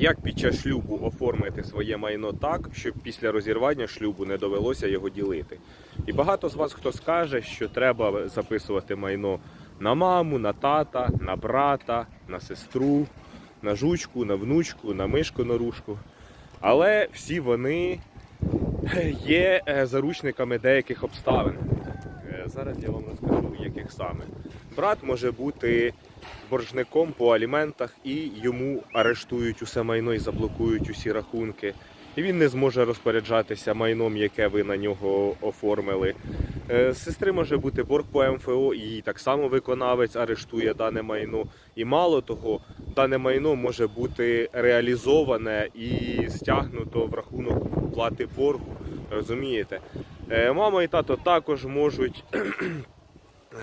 Як під час шлюбу оформити своє майно так, щоб після розірвання шлюбу не довелося його ділити? І багато з вас хто скаже, що треба записувати майно на маму, на тата, на брата, на сестру, на жучку, на внучку, на мишку, на рушку. Але всі вони є е, заручниками деяких обставин. Е, Зараз я вам розкажу, яких саме. Брат може бути боржником по аліментах і йому арештують усе майно і заблокують усі рахунки. І він не зможе розпоряджатися майном, яке ви на нього оформили. Е, Сестри може бути борг по МФО, їй так само виконавець арештує дане майно. І мало того, дане майно може бути реалізоване і стягнуто в рахунок плати боргу. Розумієте? Е, Мама і тато також можуть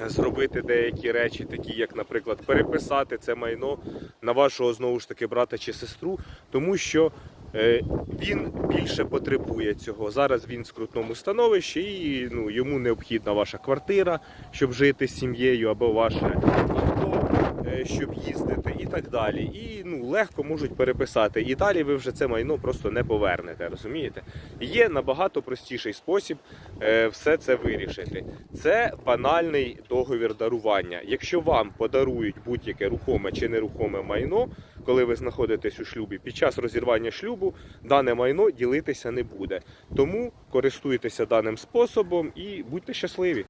зробити деякі речі, такі як, наприклад, переписати це майно на вашого знову ж таки брата чи сестру, тому що е, він більше потребує цього. Зараз він в скрутному становищі, і ну, йому необхідна ваша квартира, щоб жити з сім'єю, або ваше авто, е, щоб їздити, і так далі. І ну, легко можуть переписати. І далі ви вже це майно просто не повернете. Розумієте? Є набагато простіший спосіб е, все це вирішити. Це банальний договір дарування. Якщо вам подарують будь-яке рухоме чи нерухоме майно, коли ви знаходитесь у шлюбі, під час розірвання шлюбу дане майно ділитися не буде. Тому користуйтеся даним способом і будьте щасливі.